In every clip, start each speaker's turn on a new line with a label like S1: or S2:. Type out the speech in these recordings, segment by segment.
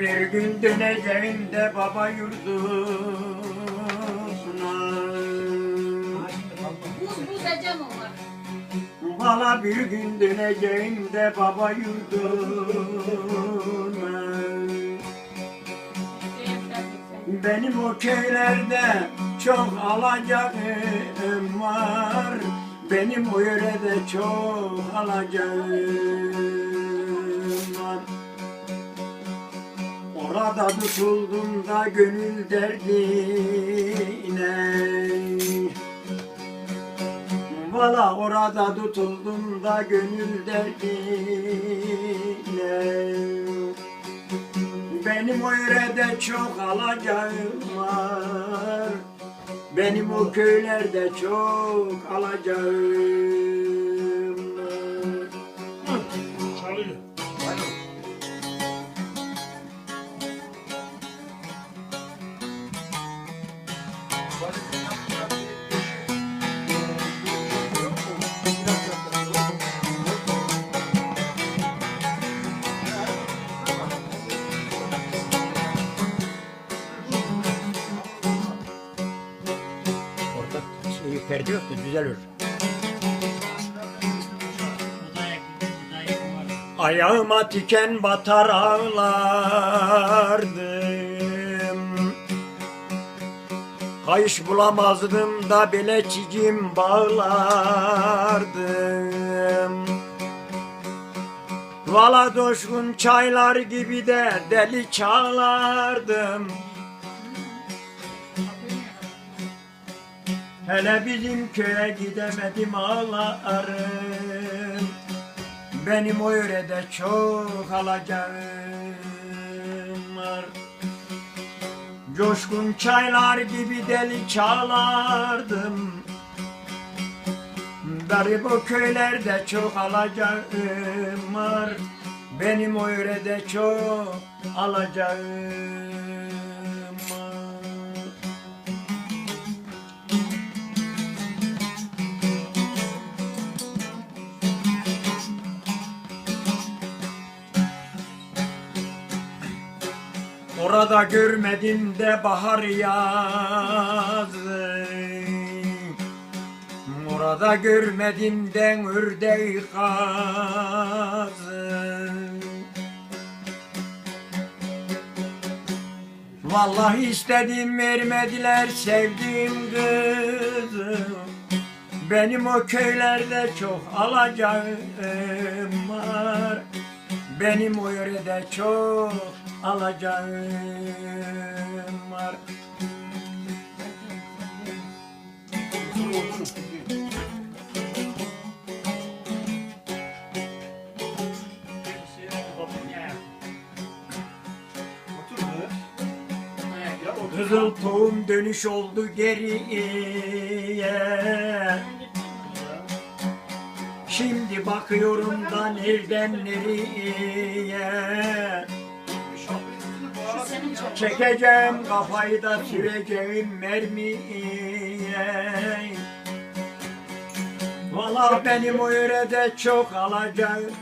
S1: Bir gün döneceğim de baba yurduna
S2: Buz buz ecem olur.
S1: Valla bir gün döneceğim de baba yurduna Benim o köylerde çok alacağım var. Benim o yörede çok alacağım var Orada tutuldum da gönül derdine. Valla orada tutuldum da gönül derdine. Benim o yörede çok alacağım var. Benim o köylerde çok alacağım Orada perde yok da düzelir. Ayağıma tiken batar ağlardım Kayış bulamazdım da bile çicim bağlardım. Vala doşkun çaylar gibi de deli çağlardım. Hele bizim köye gidemedim ağlarım. Benim o yörede çok alacağım var Coşkun çaylar gibi deli çağlardım Garip o köylerde çok alacağım var. Benim o yörede çok alacağım Orada görmedim de bahar yazı. Orada görmedim de ördeği kazı. Vallahi istedim vermediler sevdiğim kızı. Benim o köylerde çok alacağım var. Benim o yörede çok alacağım var Kızıl tohum dönüş oldu geriye. Şimdi bakıyorum da nereden nereye. Çekeceğim kafayı da süreceğim mermiye Valla benim o yörede çok alacağım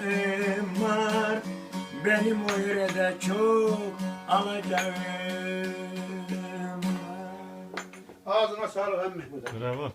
S1: var Benim o yörede çok alacağım var
S3: Ağzına sağlık emmi.
S4: Bravo.